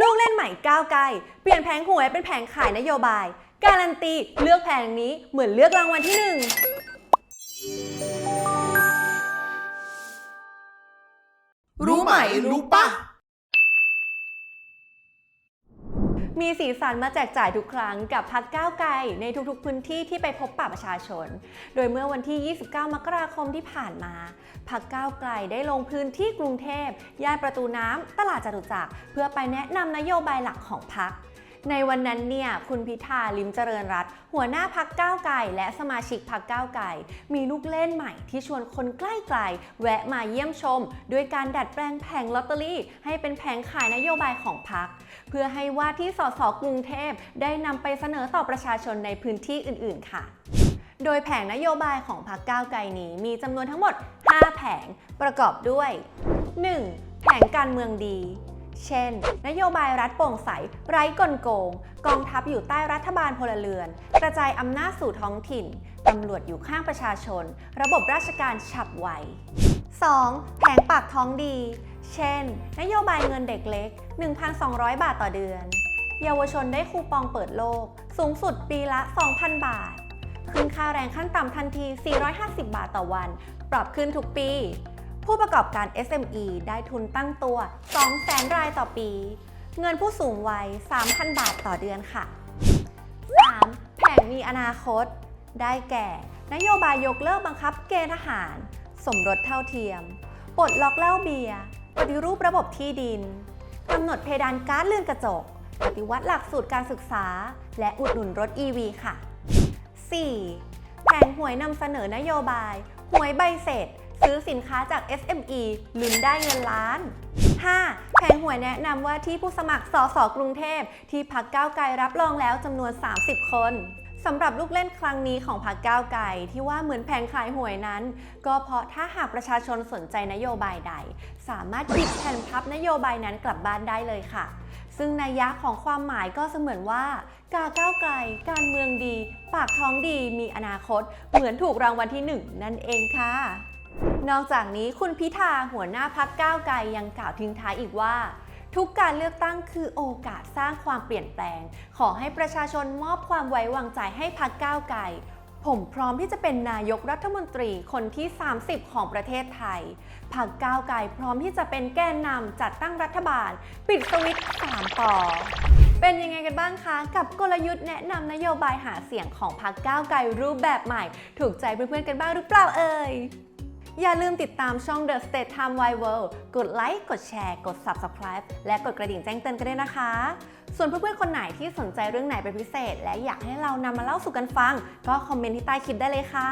ลูกเล่นใหม่ก้าวไกล เปลี่ยนแผงหวยเป็นแผงขายนโยบาย การันตีเลือกแผงนี้เหมือนเลือกรางวัลที่หนึ่งรู้ไหมรู้ปะ มีสีสันมาแจกจ่ายทุกครั้งกับพักก้าวไกลในทุกๆพื้นที่ที่ไปพบปะประชาชน โดยเมื่อวันที่ 29 มกราคมที่ผ่านมา พักก้าวไกลได้ลงพื้นที่กรุงเทพย่านประตูน้ำตลาดจตุจักรเพื่อไปแนะนำนโยบายหลักของพัก ในวันนั้นเนี่ยคุณพิธาลิมเจริญรัตหัวหน้าพักก้าวไกลและสมาชิกพักก้าวไกลมีลูกเล่นใหม่ที่ชวนคนใกล้ไกลแวะมาเยี่ยมชม ด้วยการดัดแปลงแผงลอตเตอรี่ ให้เป็นแผงขายนโยบายของพัก เพื่อให้ว่าที่สสกรุงเทพได้นำไปเสนอต่อประชาชนในพื้นที่อื่น ๆ ค่ะโดยแผงนโยบายของพรรคก้าวไกลนี้มีจำนวนทั้งหมด 5 แผงประกอบด้วย 1. แผงการเมืองดี เช่น นโยบายรัฐโปร่งใส ไร้กลโกง กองทัพอยู่ใต้รัฐบาลพลเรือน กระจายอำนาจสู่ท้องถิ่น ตำรวจอยู่ข้างประชาชน ระบบราชการฉับไว 2. แผงปากท้องดี เช่น นโยบายเงินเด็กเล็ก 1,200 บาทต่อเดือน เยาวชนได้คูปองเปิดโลก สูงสุดปีละ 2,000 บาท ขึ้นค่าแรงขั้นต่ำทันที 450 บาทต่อวัน ปรับขึ้นทุกปี ผู้ประกอบการ SME ได้ทุนตั้งตัว 200,000 รายต่อปี เงินผู้สูงวัย 3,000 บาทต่อเดือนค่ะ 3. แผงมีอนาคต ได้แก่ นโยบายยกเลิกบังคับเกณฑ์ทหาร สมรสเท่าเทียม ปลดล็อกเหล้าเบียร์ ปฏิรูประบบที่ดิน กำหนดเพดานก๊าซเรือนกระจก ปฏิวัติหลักสูตรการศึกษา และอุดหนุนรถ EV ค่ะ 4. แผงหวยนำเสนอนโยบาย หวยใบเสร็จ ซื้อสินค้าจาก SME ลุ้นได้เงินล้าน 5. แผงหวยแนะนำว่าที่ผู้สมัครสสกรุงเทพ ที่พักก้าวไกลรับรองแล้วจำนวน 30 คนสำหรับลูกเล่นครั้งนี้ของพักก้าวไกลที่ว่าเหมือนแผงขายหวยนั้น ก็เพราะถ้าหากประชาชนสนใจนโยบายใด สามารถหยิบแผ่นพับนโยบายนั้นกลับบ้านได้เลยค่ะ ซึ่งนัยยะของความหมายก็เสมือนว่า กาก้าวไกล การเมืองดี ปากท้องดีมีอนาคต เหมือนถูกรางวัลที่หนึ่งนั่นเองค่ะ นอกจากนี้คุณพิธาหัวหน้าพักก้าวไกลยังกล่าวทิ้งท้ายอีกว่า ทุกการเลือกตั้งคือโอกาสสร้างความเปลี่ยนแปลง ขอให้ประชาชนมอบความไว้วางใจให้พักก้าวไกลผมพร้อมที่จะเป็นนายกรัฐมนตรีคนที่ 30 ของประเทศไทยพักก้าวไกลพร้อมที่จะเป็นแกนนำจัดตั้งรัฐบาล ปิดสวิตช์3ปอเป็นยังไงกันบ้างคะ กับกลยุทธ์แนะนำนโยบายหาเสียงของพักก้าวไกลรูปแบบใหม่ ถูกใจเพื่อนๆกันบ้างหรือเปล่าเอ่ย อย่าลืมติดตามช่อง The State Time Wide World กดไลค์ กดแชร์ กด Subscribe และกดกระดิ่งแจ้งเตือนกันด้วยนะคะ ส่วนเพื่อนๆ คนไหนที่สนใจเรื่องไหนเป็นพิเศษ และอยากให้เรานำมาเล่าสู่กันฟัง ก็คอมเมนต์ที่ใต้คลิปได้เลยค่ะ